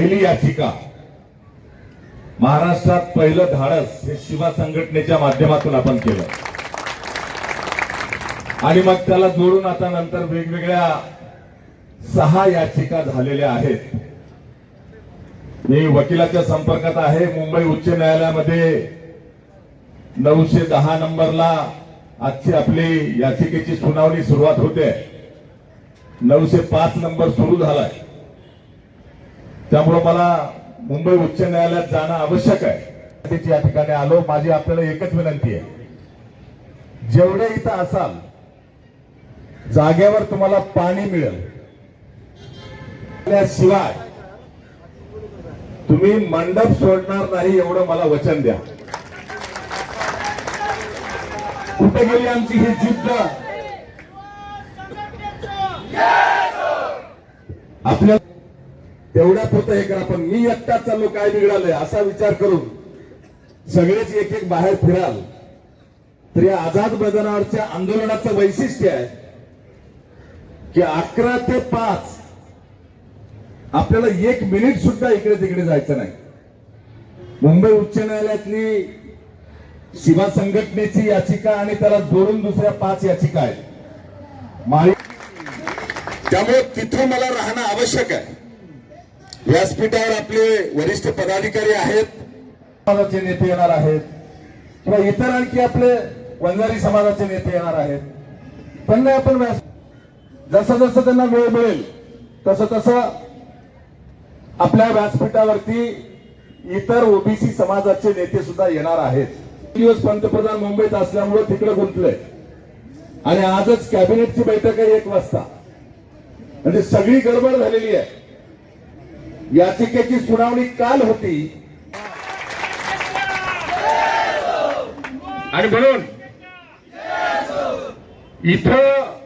पहिली याचिका महाराष्ट्रात पहिलं धाडस हे शिवा संघटनेच्या माध्यमातून आपण केलं. आणि मग त्याला जोडून आता नंतर वेगवेगळ्या सहा याचिका झालेल्या आहेत. मी वकिलाच्या संपर्कात आहे. मुंबई उच्च न्यायालयामध्ये नऊशे दहा नंबरला आजची आपली याचिकेची सुनावणी सुरुवात होते. नऊशे पाच नंबर सुरू झालाय. त्यामुळं मला मुंबई उच्च न्यायालयात जाणं आवश्यक आहे. या ठिकाणी आलो. माझी आपल्याला एकच विनंती आहे. जेवढे इथं असाल जागेवर तुम्हाला पाणी मिळेल. त्याशिवाय तुम्ही मंडप सोडणार नाही एवढं मला वचन द्या. कुठे गेली आमची ही जिद्द? आपल्या तेवढ्या पुरतं हे करा पण मी एकटाच चाललो काय बिघडालंय असा विचार करून सगळेच एक एक बाहेर फिराल. तर या आझाद मैदानावरच्या आंदोलनाचं वैशिष्ट्य आहे की अकरा ते पाच आपल्याला एक मिनिट सुद्धा इकडे तिकडे जायचं नाही. मुंबई उच्च न्यायालयातली शिवा संघटनेची याचिका आणि त्याला जोडून दुसऱ्या पाच याचिका आहेत. त्यामुळे तिथं मला राहणं आवश्यक आहे. व्यासपीठावर आपले वरिष्ठ पदाधिकारी आहेत. समाजाचे नेते येणार आहेत. किंवा इतर आणखी आपले वंजारी समाजाचे नेते येणार आहेत. त्यांना आपण व्यास जसं जसं त्यांना वेळ मिळेल तसं तसं आपल्या व्यासपीठावरती इतर ओबीसी समाजाचे नेते सुद्धा येणार आहेत. दिवस पंतप्रधान मुंबईत असल्यामुळे तिकडे गुंतलंय आणि आजच कॅबिनेटची बैठक आहे एक वाजता. म्हणजे सगळी गडबड झालेली आहे. याचिकेची सुनावणी काल होती. आणि म्हणून इथं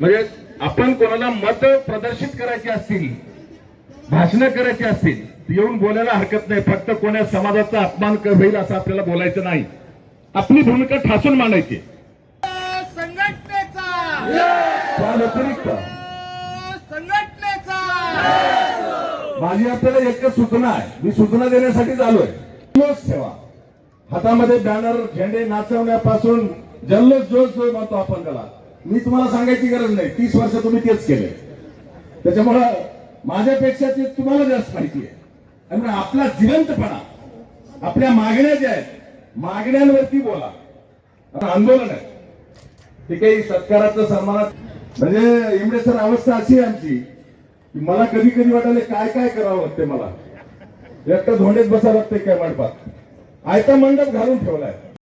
म्हणजे आपण कोणाला मत प्रदर्शित करायची असतील भाषणं करायची असतील येऊन बोलायला हरकत नाही. फक्त कोण्या समाजाचा अपमान होईल असं आपल्याला बोलायचं नाही. आपली भूमिका ठासून मांडायची. संघटनेचा. माझी आपल्याला एकच सूचना आहे. मी सूचना देण्यासाठी आलोय जल्लोष ठेवा. हातामध्ये बॅनर झेंडे नाचवण्यापासून जल्लोष जोश जो म्हणतो आपण त्याला. मी तुम्हाला सांगायची गरज नाही. तीस वर्ष तुम्ही तेच केले. त्याच्यामुळं माझ्यापेक्षा ते तुम्हाला जास्त माहिती आहे. आणि आपला जिवंतपणा आपल्या मागण्या ज्या आहेत मागण्यांवरती बोला. आता आंदोलन आहे. ते काही सत्काराचं सन्मानात म्हणजे इमडेसर अवस्था अशी आहे आमची. मला कधी कधी वाटायला काय काय करावं लागते मला? एकटं धोंडेच बसावं लागते काय मंडपात? आयता मंडप घालून ठेवलाय.